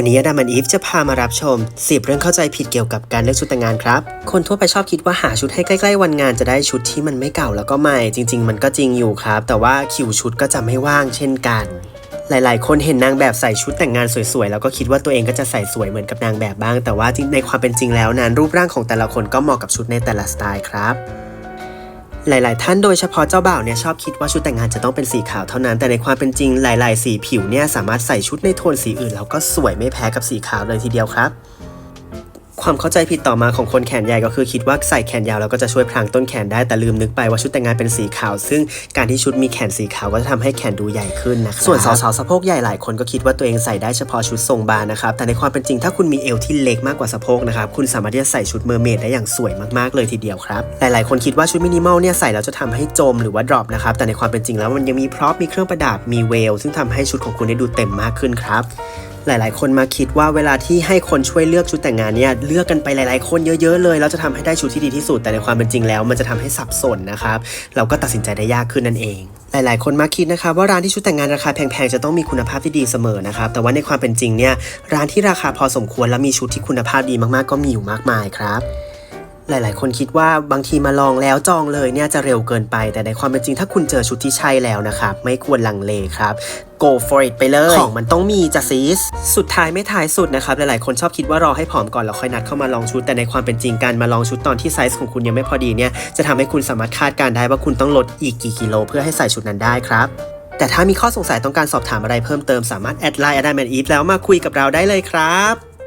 วันนี้ดัมแอนอีฟจะพามารับชม 10 เรื่องเข้าใจผิดเกี่ยวกับการเลือกชุดแต่งงานครับ คนทั่วไปชอบคิดว่าหาชุดให้ใกล้ๆวันงานจะได้ชุดที่มันไม่เก่าแล้วก็ใหม่ จริง ๆ มันก็จริงอยู่ครับ แต่ว่าคิวชุดก็จะไม่ว่างเช่นกัน หลายๆ คนเห็นนางแบบใส่ชุดแต่งงานสวยๆ แล้วก็คิดว่าตัวเองก็จะใส่สวยเหมือนกับนางแบบบ้าง แต่ว่าในความเป็นจริงแล้วนั้นรูปร่างของแต่ละคนก็เหมาะกับชุดในแต่ละสไตล์ครับ หลาย ๆ ท่านโดยเฉพาะเจ้าบ่าวเนี่ยชอบคิดว่าชุดแต่งงานจะต้องเป็นสีขาวเท่านั้น แต่ในความเป็นจริงหลาย ๆ สีผิวเนี่ยสามารถใส่ชุดในโทนสีอื่น แล้วก็สวยไม่แพ้กับสีขาวเลยทีเดียวครับ ความเข้าใจผิดต่อมาของคนแขนใหญ่ก็คือคิดว่าใส่แขนยาวแล้วก็จะช่วยพรางต้นแขนได้แต่ลืมนึกไปว่าชุดแต่งงานเป็นสีขาว ซึ่งการที่ชุดมีแขนสีขาวก็จะทำให้แขนดูใหญ่ขึ้นนะครับส่วนสาวๆสะโพกใหญ่หลายคนก็คิดว่าตัวเองใส่ได้เฉพาะชุดทรงบานนะครับแต่ในความเป็นจริงถ้าคุณมีเอวที่เล็กมากกว่าสะโพกนะครับคุณสามารถที่จะใส่ชุดเมอร์เมดได้อย่างสวยมากๆเลยทีเดียวครับหลายๆคนคิดว่าชุดมินิมอลเนี่ยใส่แล้วจะทำให้จมหรือว่าดรอปนะครับแต่ในความเป็นจริงแล้วมันยังมีพร็อพมีเครื่องประดับมีเวลซึ่งทำให้ชุดของคุณได้ดูเต็มมากขึ้นครับ หลาย ๆ คนมาคิดว่าเวลาที่ให้คนช่วยเลือกชุดแต่งงานเนี่ยเลือกกันไปหลาย ๆ คนเยอะ ๆ เลยแล้วจะทำให้ได้ชุดที่ดีที่สุด แต่ในความเป็นจริงแล้ว มันจะทำให้สับสนนะครับเราก็ตัดสินใจได้ยากขึ้นนั่นเองหลาย ๆ คนมาคิดนะครับว่าร้านที่ชุดแต่งงานราคาแพง ๆ จะต้องมีคุณภาพที่ดีเสมอนะครับ แต่ว่าในความเป็นจริงเนี่ยร้านที่ราคาพอสมควรและมีชุดที่คุณภาพดีมาก ๆ ก็มีอยู่มากมายครับ หลาย ๆ คนคิดว่าบางทีมาลองแล้วจองเลยเนี่ยจะเร็วเกินไป แต่ในความเป็นจริงถ้าคุณเจอชุดที่ใช่แล้วนะครับ ไม่ควรลังเลครับ go for it ไปเลย ของมันต้องมีจะซีสสุดท้ายไม่ท้ายสุดนะครับ หลาย ๆ คนชอบคิดว่ารอให้ผอมก่อนแล้วค่อยนัดเข้ามาลองชุด แต่ในความเป็นจริงการมาลองชุดตอนที่ไซส์ของคุณยังไม่พอดีเนี่ยจะทำให้คุณสามารถคาดการได้ว่าคุณต้องลดอีกกี่กิโลเพื่อให้ใส่ชุดนั้นได้ครับแต่ถ้ามีข้อสงสัยต้องการสอบถามอะไรเพิ่มเติมสามารถแอดไลน์อดัมนอีฟแล้วมาคุยกับเราได้เลยครับ